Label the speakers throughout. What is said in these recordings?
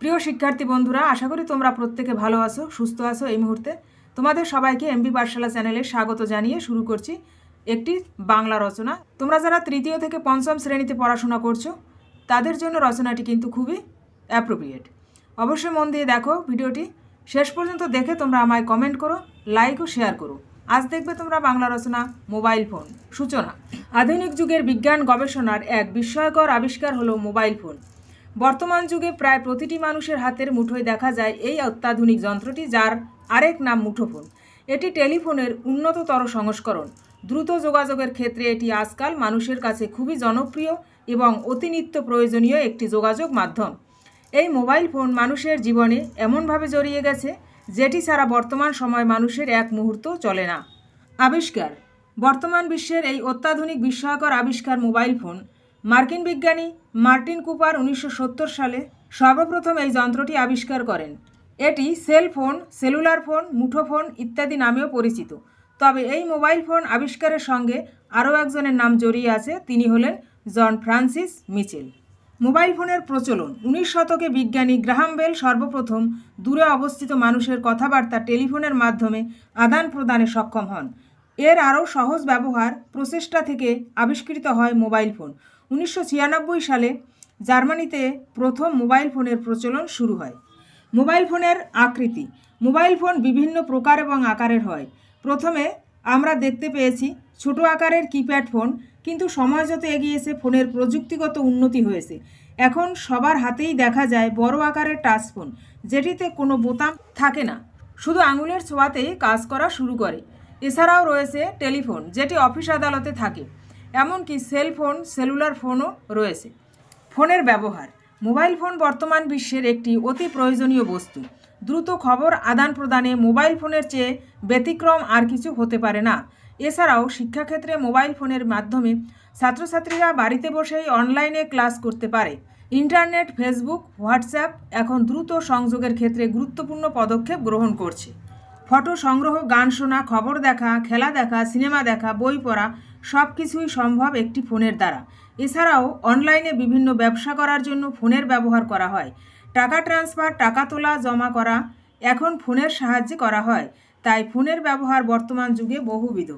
Speaker 1: প্রিয় শিক্ষার্থী বন্ধুরা, আশা করি তোমরা প্রত্যেকে ভালো আছো, সুস্থ আছো এই মুহূর্তে। তোমাদের সবাইকে এমবি পাঠশালা চ্যানেলে স্বাগত জানিয়ে শুরু করছি একটি বাংলা রচনা। তোমরা যারা তৃতীয় থেকে পঞ্চম শ্রেণীতে পড়াশোনা করছ, তাদের জন্য রচনাটি কিন্তু খুবই অ্যাপ্রোপ্রিয়েট অবশ্যই মন দিয়ে দেখো ভিডিওটি। শেষ পর্যন্ত দেখে তোমরা আমায় কমেন্ট করো লাইক ও শেয়ার করো। আজ দেখবে তোমরা বাংলা রচনা মোবাইল ফোন সূচনা। আধুনিক যুগের বিজ্ঞান গবেষণার এক বিস্ময়কর আবিষ্কার হলো মোবাইল ফোন বর্তমান যুগে প্রায় প্রতিটি মানুষের হাতের মুঠোয় দেখা যায় এই অত্যাধুনিক যন্ত্রটি যার আরেক নাম মুঠোফোন। এটি টেলিফোনের উন্নততর সংস্করণ। দ্রুত যোগাযোগের ক্ষেত্রে এটি আজকাল মানুষের কাছে খুবই জনপ্রিয় এবং অতিনিত্য প্রয়োজনীয় একটি যোগাযোগ মাধ্যম। এই মোবাইল ফোন মানুষের জীবনে এমনভাবে জড়িয়ে গেছে, যেটি ছাড়া বর্তমান সময় মানুষের এক মুহূর্ত চলে না। আবিষ্কার। বর্তমান বিশ্বের এই অত্যাধুনিক বিস্ময়কর আবিষ্কার মোবাইল ফোন মার্কিন বিজ্ঞানী মার্টিন কুপার উনিশশো সত্তর সালে সর্বপ্রথম এই যন্ত্রটি আবিষ্কার করেন। এটি সেল ফোন, সেলুলার ফোন মুঠোফোন ইত্যাদি নামেও পরিচিত। তবে এই মোবাইল ফোন আবিষ্কারের সঙ্গে আরও একজনের নাম জড়িয়ে আছে, তিনি হলেন জন ফ্রান্সিস মিচেল। মোবাইল ফোনের প্রচলন, উনিশ শতকে বিজ্ঞানী গ্রাহাম বেল সর্বপ্রথম দূরে অবস্থিত মানুষের কথাবার্তা টেলিফোনের মাধ্যমে আদান প্রদানে সক্ষম হন। এর আরও সহজ ব্যবহার প্রচেষ্টা থেকে আবিষ্কৃত হয় মোবাইল ফোন। উনিশশো ছিয়ানব্বই সালে জার্মানিতে প্রথম মোবাইল ফোনের প্রচলন শুরু হয়। মোবাইল ফোনের আকৃতি, মোবাইল ফোন বিভিন্ন প্রকার এবং আকারের হয়। প্রথমে আমরা দেখতে পেয়েছি ছোট আকারের কিপ্যাড ফোন, কিন্তু সময় যত এগিয়েছে ফোনের প্রযুক্তিগত উন্নতি হয়েছে। এখন সবার হাতেই দেখা যায় বড় আকারের টাচ ফোন, যেটিতে কোনো বোতাম থাকে না। শুধু আঙুলের ছোঁয়াতেই কাজ করা শুরু করে। এছাড়াও রয়েছে টেলিফোন, যেটি অফিস আদালতে থাকে। এমনকি সেল ফোন সেলুলার ফোনও রয়েছে। ফোনের ব্যবহার মোবাইল ফোন বর্তমান বিশ্বের একটি অতি প্রয়োজনীয় বস্তু। দ্রুত খবর আদান প্রদানে মোবাইল ফোনের চেয়ে ব্যতিক্রম আর কিছু হতে পারে না। এছাড়াও শিক্ষাক্ষেত্রে মোবাইল ফোনের মাধ্যমে ছাত্রছাত্রীরা বাড়িতে বসেই অনলাইনে ক্লাস করতে পারে। ইন্টারনেট ফেসবুক হোয়াটসঅ্যাপ এখন দ্রুত সংযোগের ক্ষেত্রে গুরুত্বপূর্ণ পদক্ষেপ গ্রহণ করছে। ফটো সংগ্রহ, গান শোনা, খবর দেখা, খেলা দেখা, সিনেমা দেখা, বই পড়া সব কিছুই সম্ভব একটি ফোনের দ্বারা। এছাড়াও অনলাইনে বিভিন্ন ব্যবসা করার জন্য ফোনের ব্যবহার করা হয়। টাকা ট্রান্সফার, টাকা তোলা, জমা করা এখন ফোনের সাহায্যে করা হয়। তাই ফোনের ব্যবহার বর্তমান যুগে বহুবিধ।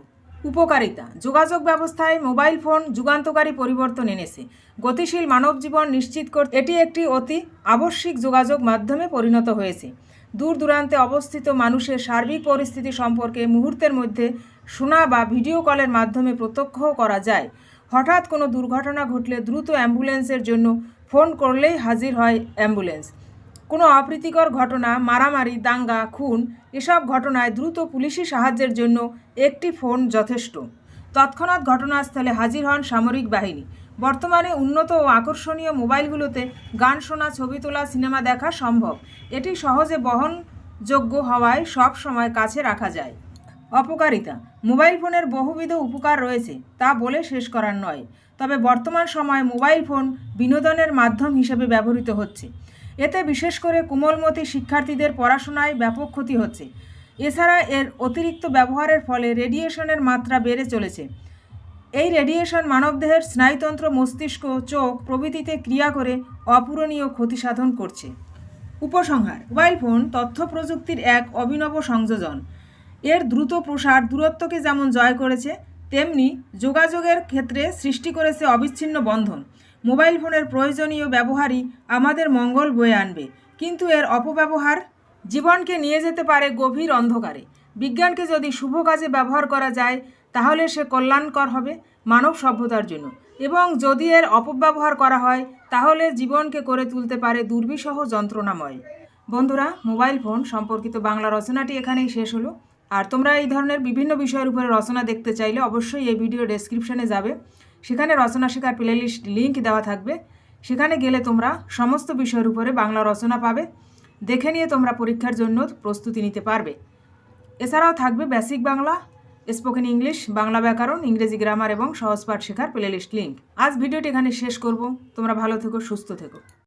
Speaker 1: উপকারিতা, যোগাযোগ ব্যবস্থায় মোবাইল ফোন যুগান্তকারী পরিবর্তন এনেছে। গতিশীল মানব জীবন নিশ্চিত করতে এটি একটি অতি আবশ্যিক যোগাযোগ মাধ্যমে পরিণত হয়েছে। দূর দূরান্তে অবস্থিত মানুষের সার্বিক পরিস্থিতি সম্পর্কে মুহূর্তের মধ্যে শোনা বা ভিডিও কলের মাধ্যমে প্রত্যক্ষ করা যায়। হঠাৎ কোনো দুর্ঘটনা ঘটলে দ্রুত অ্যাম্বুলেন্সের জন্য ফোন করলেই হাজির হয় অ্যাম্বুলেন্স। কোনো অপ্রীতিকর ঘটনা, মারামারি, দাঙ্গা, খুন, এসব ঘটনায় দ্রুত পুলিশি সাহায্যের জন্য একটি ফোন যথেষ্ট। তৎক্ষণাৎ ঘটনাস্থলে হাজির হন সামরিক বাহিনী। বর্তমানে উন্নত ও আকর্ষণীয় মোবাইলগুলোতে গান শোনা, ছবি তোলা, সিনেমা দেখা সম্ভব। এটি সহজে বহনযোগ্য হওয়ায় সব সময় কাছে রাখা যায়। অপকারিতা। মোবাইল ফোনের বহুবিধ উপকার রয়েছে, তা বলে শেষ করার নয়। তবে বর্তমান সময়ে মোবাইল ফোন বিনোদনের মাধ্যম হিসেবে ব্যবহৃত হচ্ছে। এতে বিশেষ করে কোমলমতি শিক্ষার্থীদের পড়াশোনায় ব্যাপক ক্ষতি হচ্ছে। এছাড়া এর অতিরিক্ত ব্যবহারের ফলে রেডিয়েশনের মাত্রা বেড়ে চলেছে। এই রেডিয়েশন মানবদেহের স্নায়ুতন্ত্র মস্তিষ্ক, চোখ প্রভৃতিতে ক্রিয়া করে অপূরণীয় ক্ষতি সাধন করছে। উপসংহার, মোবাইল ফোন, তথ্য প্রযুক্তির এক অভিনব সংযোজন। এর দ্রুত প্রসার দূরত্বকে যেমন জয় করেছে, তেমনি যোগাযোগের ক্ষেত্রে সৃষ্টি করেছে অবিচ্ছিন্ন বন্ধন। মোবাইল ফোনের প্রয়োজনীয় ব্যবহারই আমাদের মঙ্গল বয়ে আনবে। কিন্তু এর অপব্যবহার জীবনকে নিয়ে যেতে পারে গভীর অন্ধকারে। বিজ্ঞানকে যদি শুভ কাজে ব্যবহার করা যায় তাহলে সে কল্যাণকর হবে মানব সভ্যতার জন্য। এবং যদি এর অপব্যবহার করা হয়, তাহলে জীবনকে করে তুলতে পারে দুর্বিষহ যন্ত্রণাময়। বন্ধুরা, মোবাইল ফোন সম্পর্কিত বাংলা রচনাটি এখানেই শেষ হলো। আর তোমরা এই ধরনের বিভিন্ন বিষয়ের উপরে রচনা দেখতে চাইলে অবশ্যই এই ভিডিও ডেসক্রিপশনে যাবে। সেখানে রচনা শেখার প্লেলিস্ট লিঙ্ক দেওয়া থাকবে। সেখানে গেলে তোমরা সমস্ত বিষয়ের উপরে বাংলা রচনা পাবে। দেখে নিয়ে তোমরা পরীক্ষার জন্য প্রস্তুতি নিতে পারবে। এছাড়াও থাকবে basic Bangla spoken English Bangla ব্যাকরণ, ইংরেজি গ্রামার এবং সহজ পাঠ শেখার প্লেলিস্ট লিঙ্ক আজ ভিডিওটি এখানে শেষ করব। তোমরা ভালো থেকো, সুস্থ থেকো।